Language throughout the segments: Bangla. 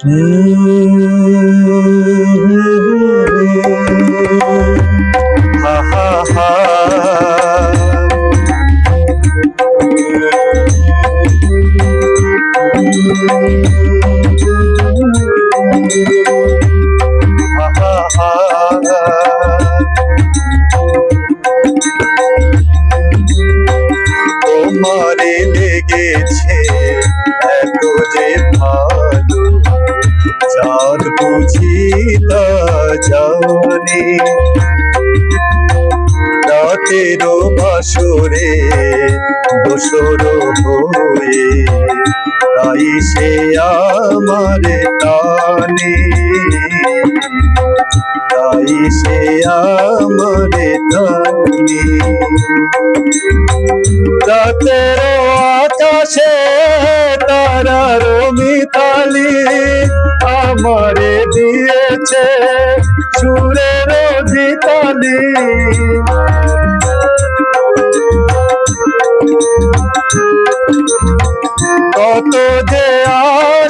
তোমারে লেগেছে এত যে ভালো। চাঁদ বুঝি জানে। রাতেরও বাসরে দোসর হয়ে তাই সে আমার টানে। তাই সে আমার টানে। রাতের আকাশে তারার মিতালি আমারে দিয়েছে সুরের জিতালি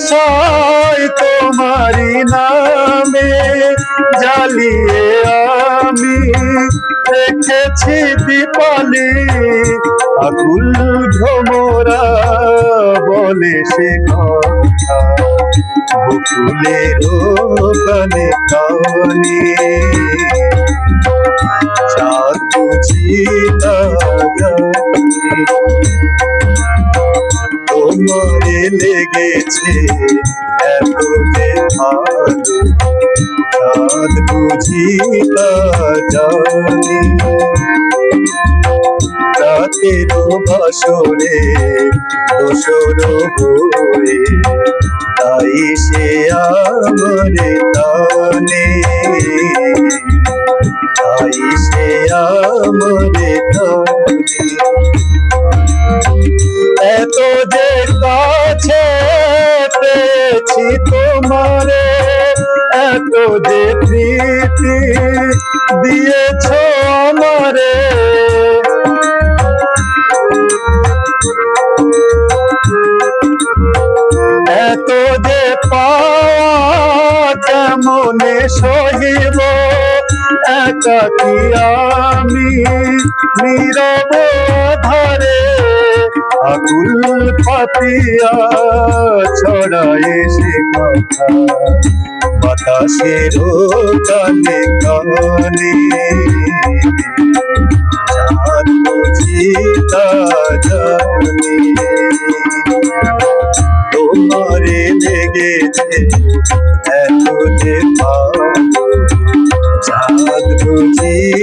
আশায় তোমারি নামে জ্বালিয়ে আমি রেখেছি দীপালি। আকুল ভ্রমরা বলে সে কথা। বকুলের কানে কানে চাঁদ বুঝি তোমারে লেগেছে এত ভালো। চাঁদ বুঝি জানি। রাতের ভাসরে দোসর হয়ে তাই সে আমরে টানে। তাই সে আমরে টানে। কাছে পেয়েছি তোমারে, এত যে প্রীতি দিয়েছ আমারে। এত যে পাওয়া সহিব একাকি আমি নীরব ধরে? আগুল পাতিয়া ছড়ায় সে কথা। বাতাসের কানে কানে। চাঁদ বুঝি তা জানে। তোমারে লেগেছে এত যে চাঁদ বুঝি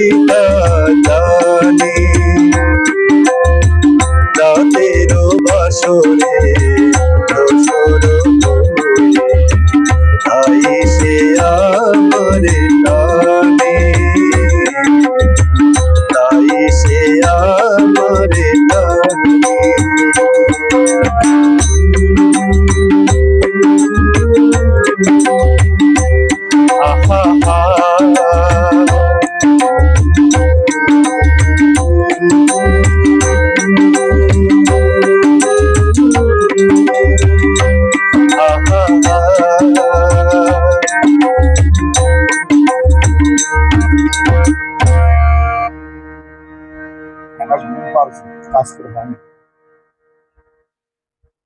bardzo. Kasper